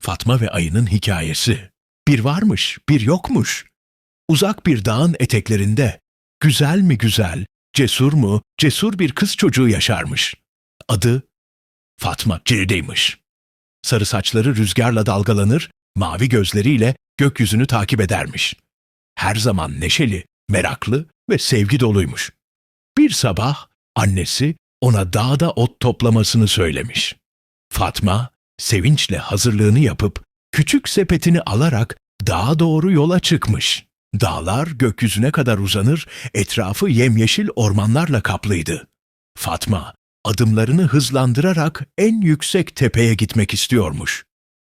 Fatma ve ayının hikayesi. Bir varmış, bir yokmuş. Uzak bir dağın eteklerinde güzel mi güzel, cesur mu, cesur bir kız çocuğu yaşarmış. Adı Fatma Ciri'deymiş. Sarı saçları rüzgarla dalgalanır, mavi gözleriyle gökyüzünü takip edermiş. Her zaman neşeli, meraklı ve sevgi doluymuş. Bir sabah annesi ona dağda ot toplamasını söylemiş. Fatma sevinçle hazırlığını yapıp küçük sepetini alarak dağa doğru yola çıkmış. Dağlar gökyüzüne kadar uzanır, etrafı yemyeşil ormanlarla kaplıydı. Fatma adımlarını hızlandırarak en yüksek tepeye gitmek istiyormuş.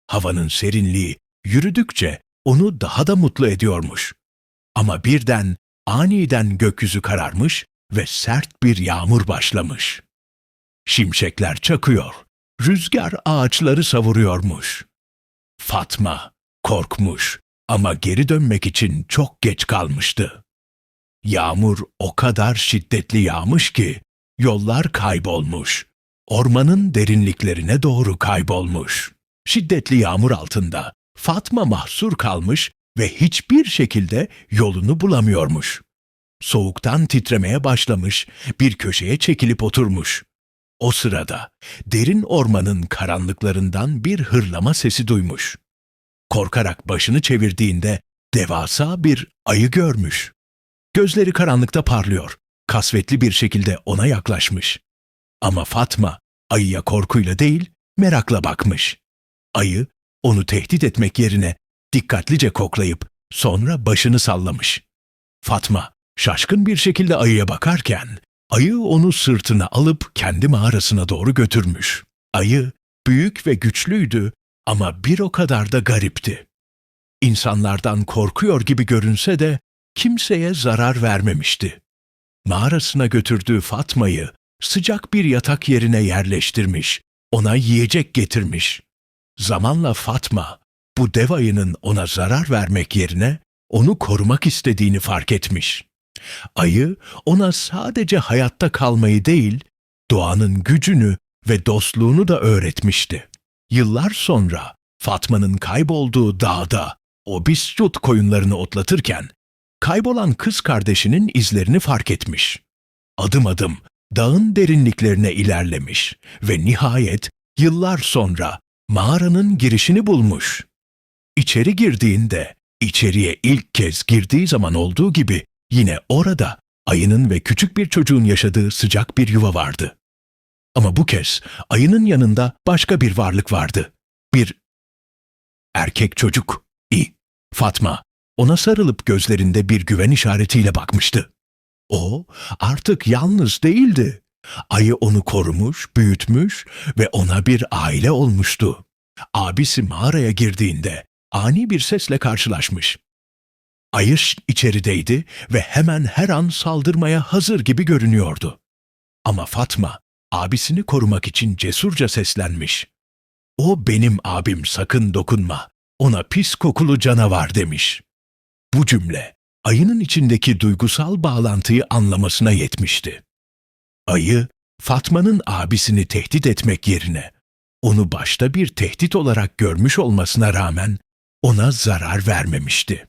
Havanın serinliği yürüdükçe onu daha da mutlu ediyormuş. Ama birden aniden gökyüzü kararmış ve sert bir yağmur başlamış. Şimşekler çakıyor, rüzgar ağaçları savuruyormuş. Fatma korkmuş ama geri dönmek için çok geç kalmıştı. Yağmur o kadar şiddetli yağmış ki yollar kaybolmuş. Ormanın derinliklerine doğru kaybolmuş. Şiddetli yağmur altında Fatma mahsur kalmış ve hiçbir şekilde yolunu bulamıyormuş. Soğuktan titremeye başlamış, bir köşeye çekilip oturmuş. O sırada derin ormanın karanlıklarından bir hırlama sesi duymuş. Korkarak başını çevirdiğinde devasa bir ayı görmüş. Gözleri karanlıkta parlıyor, kasvetli bir şekilde ona yaklaşmış. Ama Fatma ayıya korkuyla değil, merakla bakmış. Ayı onu tehdit etmek yerine dikkatlice koklayıp sonra başını sallamış. Fatma şaşkın bir şekilde ayıya bakarken ayı onu sırtına alıp kendi mağarasına doğru götürmüş. Ayı büyük ve güçlüydü ama bir o kadar da garipti. İnsanlardan korkuyor gibi görünse de kimseye zarar vermemişti. Mağarasına götürdüğü Fatma'yı sıcak bir yatak yerine yerleştirmiş, ona yiyecek getirmiş. Zamanla Fatma, bu dev ayının ona zarar vermek yerine onu korumak istediğini fark etmiş. Ayı ona sadece hayatta kalmayı değil, doğanın gücünü ve dostluğunu da öğretmişti. Yıllar sonra Fatma'nın kaybolduğu dağda o bisyut koyunlarını otlatırken kaybolan kız kardeşinin izlerini fark etmiş. Adım adım dağın derinliklerine ilerlemiş ve nihayet yıllar sonra mağaranın girişini bulmuş. İçeri girdiğinde, içeriye ilk kez girdiği zaman olduğu gibi yine orada ayının ve küçük bir çocuğun yaşadığı sıcak bir yuva vardı. Ama bu kez ayının yanında başka bir varlık vardı. Bir erkek çocuk. İ. Fatma ona sarılıp gözlerinde bir güven işaretiyle bakmıştı. O artık yalnız değildi. Ayı onu korumuş, büyütmüş ve ona bir aile olmuştu. Abisi mağaraya girdiğinde ani bir sesle karşılaşmış. Ayı içerideydi ve hemen her an saldırmaya hazır gibi görünüyordu. Ama Fatma abisini korumak için cesurca seslenmiş. O benim abim sakın dokunma, ona pis kokulu canavar demiş. Bu cümle ayının içindeki duygusal bağlantıyı anlamasına yetmişti. Ayı, Fatma'nın abisini tehdit etmek yerine onu başta bir tehdit olarak görmüş olmasına rağmen ona zarar vermemişti.